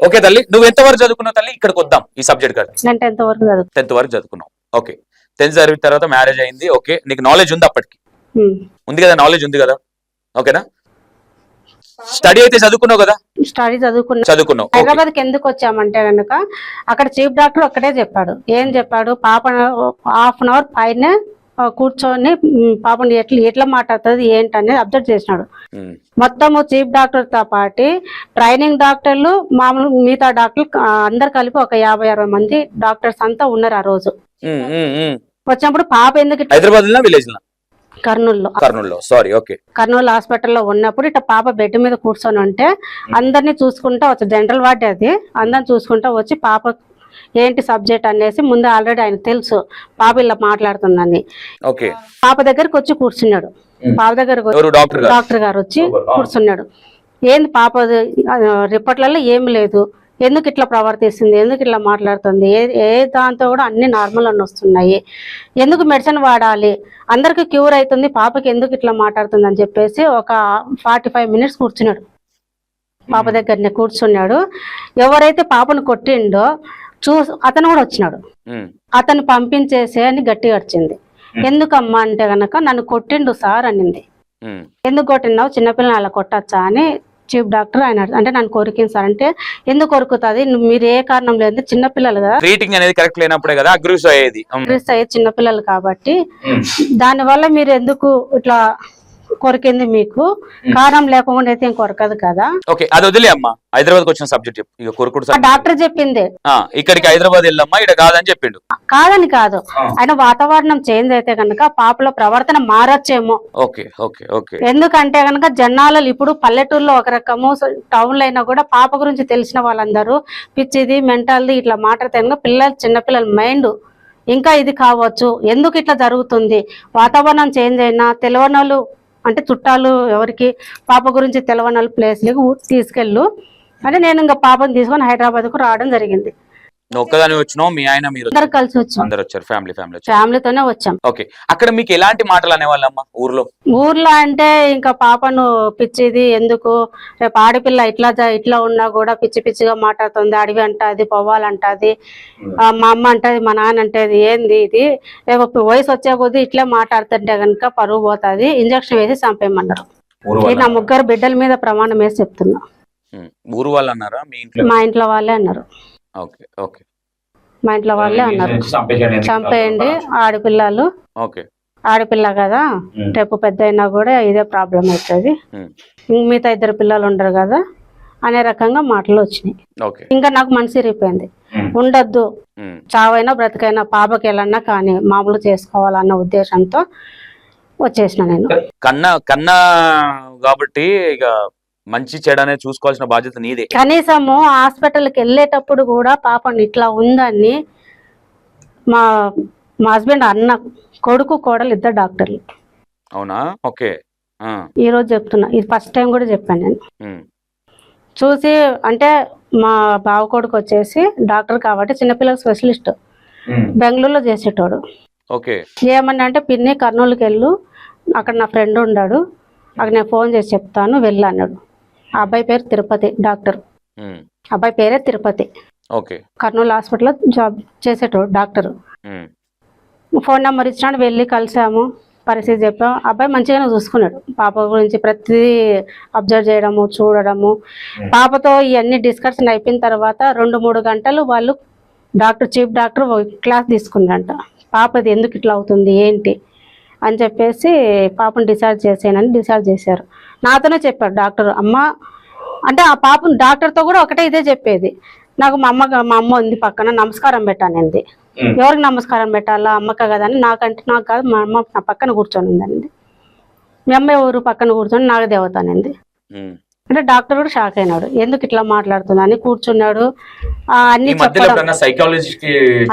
Okay తల్లి నువ్వు ఎంత వరకు చదువుకున్నావు తల్లి? ఇక్కడికి వద్దాం ఈ సబ్జెక్ట్ కాదు నేను టెన్త్ వరకు చదువు టెన్త్ వరకు చదువుకున్నావు. ఓకే. టెన్త్ చదివిన తర్వాత మ్యారేజ్ అయింది. ఓకే. నీకు నాలెడ్జ్ ఉంది అప్పటికి. ఉంది కదా నాలెడ్జ్ ఉంది కదా? ఓకేనా? స్టడీ అయితే చదువుకున్నావు కదా? స్టడీ చదువుకున్నా. చదువుకున్నావు. హైదరాబాద్కి ఎందుకు వచ్చామంటే కనుక అక్కడ చీఫ్ డాక్టర్ ఒక్కటే చెప్పాడు. ఏం చెప్పాడు? పాప హాఫ్ అన్ అవర్ పైన కూర్చొని పాపని ఎట్లా ఎట్లా మాట్లాడుతుంది ఏంటనేది అబ్జర్వ్ చేసినాడు. మొత్తము చీఫ్ డాక్టర్తో పాటు ట్రైనింగ్ డాక్టర్లు మామూలు మిగతా డాక్టర్లు అందరు కలిపి ఒక యాభై అరవై మంది డాక్టర్స్ అంతా ఉన్నారు ఆ రోజు. వచ్చినప్పుడు పాప ఎందుకు హైదరాబాద్ విలేజ్ కర్నూలులో. సారీ ఓకే కర్నూలు హాస్పిటల్లో ఉన్నప్పుడు ఇట్లా పాప బెడ్ మీద కూర్చొని ఉంటే అందరినీ చూసుకుంటా వచ్చి జనరల్ వార్డ్ అది అందరిని చూసుకుంటా వచ్చి పాప ఏంటి సబ్జెక్ట్ అనేసి ముందు ఆల్రెడీ ఆయన తెలుసు. పాప ఇలా మాట్లాడుతుందని పాప దగ్గరికి వచ్చి కూర్చున్నాడు. పాప దగ్గరకు ఎవరు? డాక్టర్ గారు? డాక్టర్ గారు వచ్చి కూర్చున్నాడు. ఏంది పాప రిపోర్ట్లలో ఏమి లేదు. ఎందుకు ఇట్లా ప్రవర్తిస్తుంది? ఎందుకు ఇట్లా మాట్లాడుతుంది? ఏ ఏ దాంతో కూడా అన్ని నార్మల్ అని వస్తున్నాయి. ఎందుకు మెడిసిన్ వాడాలి? అందరికి క్యూర్ అవుతుంది. పాపకి ఎందుకు ఇట్లా మాట్లాడుతుంది అని చెప్పేసి ఒక ఫార్టీ ఫైవ్ మినిట్స్ కూర్చున్నాడు. పాప దగ్గరనే కూర్చున్నాడు. ఎవరైతే పాపను కొట్టిండో చూ అతను కూడా వచ్చినాడు. అతను పంపించేసే అని గట్టిగా వచ్చింది ఎందుకమ్మా అంటే గనక నన్ను కొట్టిండు సార్ అనింది. ఎందుకు కొట్టినావు? చిన్నపిల్లని అలా కొట్టచ్చా అని చీఫ్ డాక్టర్ ఆయన. అంటే నన్ను కొరికింది సార్ అంటే ఎందుకు కొరుకుతుంది? మీరు ఏ కారణం లేదు చిన్నపిల్లలు కదా. ట్రీటింగ్ అనేది కరెక్ట్ లేనప్పుడే కదా అగ్రెసివ్ అయ్యేది. ఉమ్, క్రిస్ అయ్యే చిన్నపిల్లలు కాబట్టి దానివల్ల మీరు ఎందుకు ఇట్లా కొరికింది మీకు. కారణం లేకుండా అయితే కొరకదు కదా. ఓకే అది వదిలే అమ్మా. హైదరాబాద్ వచ్చిన సబ్జెక్ట్ చెప్పు. ఇక కొరుకుడు. డాక్టర్ చెప్పింది. ఇక్కడికి హైదరాబాద్ వెళ్ళమ్మా ఇక్కడ కాదని చెప్పిండు. కాదని కాదు. ఆయన వాతావరణం చేంజ్ అయితే కనుక పాపలో ప్రవర్తన మారచ్చేమో. Okay okay okay. ఎందుకంటే కనుక జనాలు ఇప్పుడు పల్లెటూరులో ఒక రకము టౌన్లో అయినా కూడా పాప గురించి తెలిసిన వాళ్ళందరూ పిచ్చిది మెంటల్ది ఇట్లా మాట్లాడితే కనుక పిల్లలు చిన్నపిల్లల మైండ్ ఇంకా ఇది కావచ్చు. ఎందుకు ఇట్లా జరుగుతుంది? వాతావరణం చేంజ్ అయినా తెలియని వాళ్ళు అంటే చుట్టాలు ఎవరికి పాప గురించి తెలియని వాళ్ళు ప్లేస్లకు తీసుకెళ్ళు. అంటే నేను ఇంకా పాపను తీసుకొని హైదరాబాద్కు రావడం జరిగింది. ఒక్కదాని వచ్చినావు మీ ఆయన మీరు అందరు కలిసి వచ్చాం. అందరు వచ్చారు ఫ్యామిలీ ఫ్యామిలీ వచ్చారు. ఫ్యామిలీతోనే వచ్చాం. ఓకే అక్కడ మీకు ఎలాంటి మాటలు అనేవాళ్ళమ్మా ఊర్లో? ఊర్లో అంటే ఇంకా పాపను పిచ్చిది ఎందుకు? రేపు ఆడపిల్ల ఇట్లా జ- ఇట్లా ఉన్నా కూడా పిచ్చి పిచ్చిగా మాట్లాడుతుంది. అడవి అంటది పోవాలంటది ఆ, మా అమ్మ అంటది మా నాన్న అంటది ఏంది ఇది? రేపు వయసు వచ్చే కొద్దీ ఇట్లా మాట్లాడుతుంటే కనుక పరువు పోతుంది ఇంజక్షన్ వేసి చంపేయమన్నారు. ఊరు ఈ వాళ్ళ నా ముగ్గురు బిడ్డల మీద ప్రమాణం వేసి చెప్తున్నా. ఉమ్, ఊరు వాళ్ళు అన్నారా మీ ఇంట్లో? మా ఇంట్లో వాళ్ళే అన్నారు. Okay okay. మా ఇంట్లో వాళ్ళే అన్నారు. చంపేయండి ఆడపిల్లలు. ఓకే. ఆడపిల్ల కదా రేపు పెద్ద అయినా కూడా ఇదే ప్రాబ్లం అవుతుంది. మిగతా ఇద్దరు పిల్లలు ఉండరు కదా అనే రకంగా మాటలు వచ్చినాయి. ఓకే. ఇంకా నాకు మనసు ఇరిగిపోయింది ఉండొద్దు. చావైనా బ్రతికైనా పాపకి వెళ్ళన్నా కానీ మామూలు చేసుకోవాలన్న ఉద్దేశంతో వచ్చేసిన నేను. కన్నా కన్నా కాబట్టి ఇక మంచి చెడు అనేది చూసుకోవాల్సిన బాధ్యత నీదే. కనీసము హాస్పిటల్కి వెళ్ళేటప్పుడు కూడా పాపని ఇట్లా ఉందని మా మా హస్బెండ్ అన్న కొడుకు కోడలు ఇద్దరు డాక్టర్లు. అవునా? ఓకే. ఆ, ఈ రోజు చెప్తున్నా. ఇది ఫస్ట్ టైం కూడా చెప్పాను నేను. చూసి అంటే మా బావ కొడుకు వచ్చేసి డాక్టర్ కాబట్టి చిన్నపిల్లల స్పెషలిస్ట్. బెంగళూరులో చేసేటోడు. ఓకే. ఏమన్నా అంటే పిన్ని కర్నూలుకి వెళ్ళు. అక్కడ నా ఫ్రెండ్ ఉన్నాడు అక్కడ నేను ఫోన్ చేసి చెప్తాను వెళ్ళు అన్నాడు. ఆ అబ్బాయి పేరు తిరుపతి డాక్టర్. అబ్బాయి పేరే తిరుపతి. ఓకే. కర్నూలు హాస్పిటల్లో జాబ్ చేసేటోడు డాక్టర్. ఫోన్ నెంబర్ ఇచ్చినాడు వెళ్ళి కలిసాము పరిస్థితి చెప్పాం. అబ్బాయి మంచిగానే చూసుకున్నాడు. పాప గురించి ప్రతిదీ అబ్జర్వ్ చేయడము చూడడము. పాపతో ఇవన్నీ డిస్కషన్ అయిపోయిన తర్వాత రెండు మూడు గంటలు వాళ్ళు డాక్టర్ చీఫ్ డాక్టర్ క్లాస్ తీసుకున్నారంట పాపది ఎందుకు ఇట్లా అవుతుంది ఏంటి అని చెప్పేసి పాపను డిశ్చార్జ్ చేసేయనని డిశ్చార్జ్ చేశారు. నాతోనే చెప్పాడు డాక్టర్ అమ్మ అంటే ఆ పాపను డాక్టర్తో కూడా ఒకటే ఇదే చెప్పేది. నాకు మా అమ్మ మా అమ్మ ఉంది పక్కన నమస్కారం పెట్టానంది ఎవరికి నమస్కారం పెట్టాలా? అమ్మక కదా అని నాకంటే నాకు కాదు మా అమ్మ నా పక్కన కూర్చొని ఉందండి మీ అమ్మ ఎవరు? పక్కన కూర్చొని నాకు దేవతానండి. అంటే డాక్టర్ కూడా షాక్ అయినాడు. ఎందుకు ఇట్లా మాట్లాడుతుందని కూర్చున్నాడు. అన్ని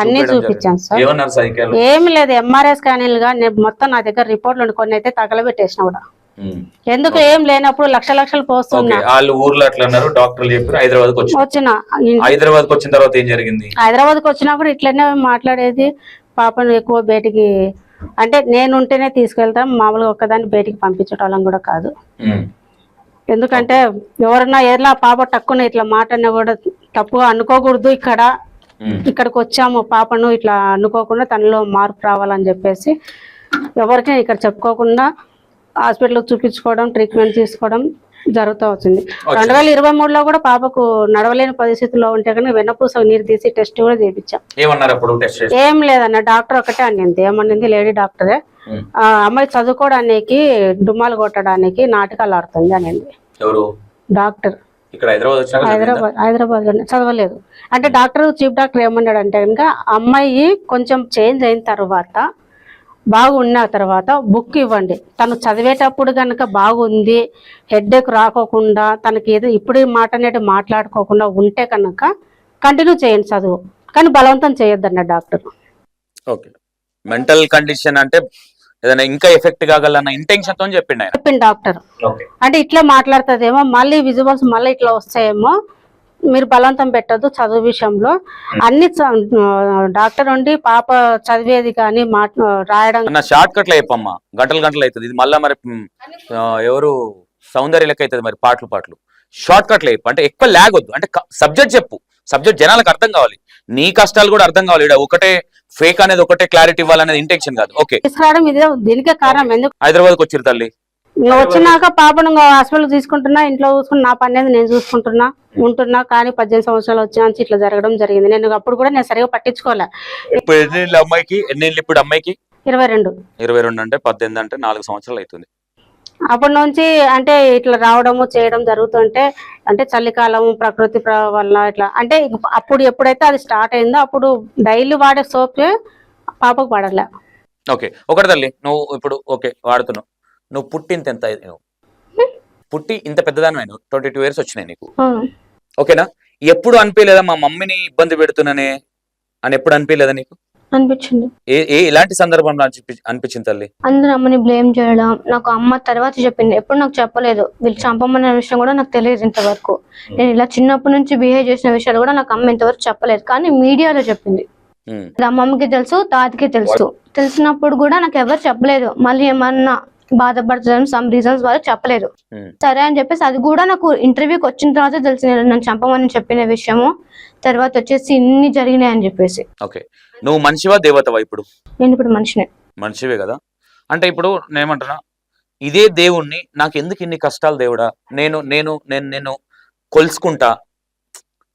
అన్ని చూపించాను? సార్. ఏమి లేదు ఎంఆర్ఐ స్కానింగ్గా నేను మొత్తం నా దగ్గర రిపోర్ట్లు కొన్ని అయితే తగలబెట్టేసిన కూడా. ఎందుకు ఏం లేనప్పుడు లక్ష లక్షలు పోస్తున్నా. వాళ్ళు ఊర్లో అట్లా అన్నారు డాక్టర్లు చెప్పారు హైదరాబాద్ వచ్చిన హైదరాబాద్ వచ్చిన తర్వాత ఏం జరిగింది? హైదరాబాద్కి వచ్చినప్పుడు ఇట్లనే మాట్లాడేది పాపను ఎక్కువ బయటికి అంటే నేను ఉంటేనే తీసుకెళ్తాం మామూలుగా ఒక్కదాన్ని బయటికి పంపించటం కూడా కాదు. ఎందుకంటే ఎవరన్నా ఏదైనా పాప టక్కున ఇట్లా మాట అన్నా కూడా తప్పుగా అనుకోకూడదు ఇక్కడ. ఇక్కడికి వచ్చాము పాపను ఇట్లా అనుకోకుండా తనలో మార్పు రావాలని చెప్పేసి ఎవరికి ఇక్కడ చెప్పుకోకుండా హాస్పిటల్కి చూపించుకోవడం ట్రీట్మెంట్ తీసుకోవడం జరుగుతూ వచ్చింది. రెండు వేల ఇరవై మూడులో కూడా పాపకు నడవలేని పరిస్థితిలో ఉంటే కనుక వెన్నపూస నీరు తీసి టెస్ట్ కూడా చేయించాం. ఏం లేదన్న డాక్టర్ ఒకటే అనింది ఏమనింది లేడీ డాక్టరే. ఆ అమ్మాయి చదువుకోవడానికి డుమ్మాలు కొట్టడానికి నాటకాలు ఆడుతుంది అనింది. డాక్టర్. హైదరాబాద్? హైదరాబాద్ చదవలేదు. అంటే డాక్టర్ చీఫ్ డాక్టర్ ఏమన్నాడు అంటే కనుక అమ్మాయి కొంచెం చేంజ్ అయిన తర్వాత బాగున్న తర్వాత బుక్ ఇవ్వండి. తను చదివేటప్పుడు కనుక బాగుంది హెడ్ఏక్ రాకోకుండా తనకి ఏదో ఇప్పుడు మాట అనేది మాట్లాడుకోకుండా ఉంటే కనుక కంటిన్యూ చేయండి చదువు. కానీ బలవంతం చేయొద్దన్న డాక్టర్. ఓకే. మెంటల్ కండిషన్ అంటే ఏదైనా ఇంకా ఎఫెక్ట్ కాగలన్న ఇంటెన్షన్తో చెప్పిండు ఆయన. చెప్పింది డాక్టర్. అంటే ఇట్లా మాట్లాడుతుందేమో మళ్ళీ విజువల్స్ మళ్ళీ ఇట్లా వస్తాయేమో మీరు బలవంతం పెట్టద్దు చదువు విషయంలో. అన్ని డాక్టర్ ఉండి పాప చదివేది కానీ మాట్ రాయడం షార్ట్ కట్లో చెప్పమ్మా. గంటలు గంటలు అవుతుంది. ఇది మళ్ళా మరి ఎవరు సౌందర్య లెక్క అవుతుంది మరి పాటలు పాటలు. షార్ట్ కట్లో చెప్పు. అంటే ఎక్కువ ల్యాగ్ వద్దు. అంటే సబ్జెక్ట్ చెప్పు. సబ్జెక్ట్ జనాలకు అర్థం కావాలి. నీ కష్టాలు కూడా అర్థం కావాలి. ఒకటే ఫేక్ అనేది ఒకటే క్లారిటీ ఇవ్వాలనేది ఇంటెన్షన్ కాదు. ఓకే. ఇదే దీనికే కారణం. ఎందుకు? హైదరాబాద్కి వచ్చిరు తల్లి. ఇంకా వచ్చినాక పాపను హాస్పిటల్ తీసుకుంటున్నా ఇంట్లో చూసుకుని నా పని అనేది నేను చూసుకుంటున్నా ఉంటున్నా. కానీ పద్దెనిమిది సంవత్సరాలు వచ్చినా ఇట్లా జరగడం జరిగింది. నేను అప్పుడు కూడా నేను సరిగా పట్టించుకోలే. ఇప్పుడు ఎన్ని ఏళ్ళ అమ్మాయికి? ఎన్ని ఇప్పుడు అమ్మాయికి? ఇరవై రెండు. ఇరవై రెండు అంటే పద్దెనిమిది అంటే నాలుగు సంవత్సరాలు అవుతుంది. అప్పటి నుంచి అంటే ఇట్లా రావడము చేయడం జరుగుతుంటే అంటే చలికాలం ప్రకృతి ప్ర- వల్ల ఇట్లా అంటే అప్పుడు ఎప్పుడైతే అది స్టార్ట్ అయిందో అప్పుడు డైలీ వాడే సోప్ పాపకు పడలే. ఓకే. ఒకటి తల్లి నువ్వు ఇప్పుడు ఓకే వాడుతున్నావు. నువ్వు పుట్టి ఇంత ఎంత నువ్వు. పుట్టి ఇంత పెద్దదాని ట్వంటీ టూ ఇయర్స్ వచ్చినాయి నీకు. ఓకేనా? ఎప్పుడు అనిపించలేదా మా మమ్మీని ఇబ్బంది పెడుతున్నానే? అని ఎప్పుడు అనిపించలేదా నీకు? అనిపించింది. ఏ సందర్భంలో అనిపి అనిపించింది తల్లి? అందరూ అమ్మని బ్లేమ్ చేయడం నాకు అమ్మ తర్వాత చెప్పింది. ఎప్పుడు నాకు చెప్పలేదు. వీళ్ళు చంపమన్న విషయం కూడా నాకు తెలియదు ఇంతవరకు. నేను ఇలా చిన్నప్పటి నుంచి బిహేవ్ చేసిన విషయాలు కూడా నాకు అమ్మ ఇంతవరకు చెప్పలేదు. కానీ మీడియాలో చెప్పింది. అమ్మమ్మకి తెలుసు తాతకి తెలుసు. తెలిసినప్పుడు కూడా నాకు ఎవరు చెప్పలేదు. మళ్ళీ ఏమన్నా బాధపడుతుంది సమ్ రీజన్స్ వల్ల చెప్పలేదు ఉమ్. సరే అని చెప్పేసి అది కూడా నాకు ఇంటర్వ్యూకి వచ్చిన తర్వాత తెలిసింది. నన్ను చంపమని చెప్పిన విషయము. తర్వాత వచ్చేసి ఇన్ని జరిగినాయి అని చెప్పేసి. ఓకే నువ్వు మనిషివా దేవతవా ఇప్పుడు? నేను ఇప్పుడు మనిషిని. మనిషివే కదా? అంటే ఇప్పుడు నేను ఏమంటున్నా ఇదే దేవుణ్ణి నాకు ఎందుకు ఇన్ని కష్టాలు దేవుడా? నేను నేను నేను నేను కొలుసుకుంటా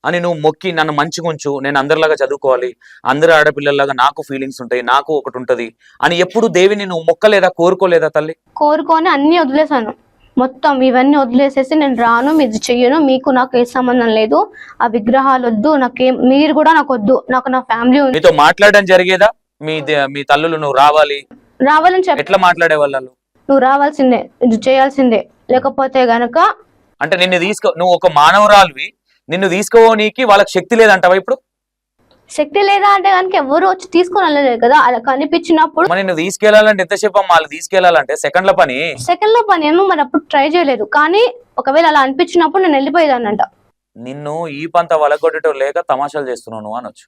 అని నువ్వు మొక్కి నన్ను మంచిగా ఉంచు నేను అందరిలాగా చదువుకోవాలి అందరు ఆడపిల్లల్లాగా నాకు ఫీలింగ్స్ ఉంటాయి నాకు ఒకటి ఉంటది అని ఎప్పుడు దేవిని నువ్వు మొక్కలేదా కోరుకోలేదా తల్లి? కోరుకొని అన్ని వదిలేసాను మొత్తం ఇవన్నీ వదిలేసేసి నేను రాను ఇది చెయ్యను మీకు నాకు ఏ సంబంధం లేదు ఆ విగ్రహాలు వద్దు నాకేం మీరు కూడా నాకు వద్దు నాకు నా ఫ్యామిలీ ఉంది. నీతో మాట్లాడడం జరిగేదా? మీ దే- మీ తల్లులు నువ్వు రావాలి? రావాలని చెప్పి ఎట్లా మాట్లాడే వాళ్ళు నువ్వు రావాల్సిందే ఇది చేయాల్సిందే. లేకపోతే గనక అంటే నిన్ను తీసుకో నువ్వు ఒక మానవరాల్వి నిన్ను తీసుకోవడానికి వాళ్ళకి శక్తి లేదంటావా ఇప్పుడు? శక్తి లేదా అంటే కనుక ఎవరు వచ్చి తీసుకొని వెళ్ళలేదు కదా అలా కనిపించినప్పుడు మరి నిన్ను తీసుకెళ్ళాలంటే ఎంతసేపు అమ్మా? వాళ్ళు తీసుకెళ్ళాలంటే సెకండ్ల పని. సెకండ్లో పని ఏమో మరి అప్పుడు ట్రై చేయలేదు. కానీ ఒకవేళ అలా అనిపించినప్పుడు నేను వెళ్ళిపోయేదాన్నంట. నిన్ను ఈ పంత వలగొట్టడం లేక తమాషాలు చేస్తున్నావు నువ్వు అనొచ్చు.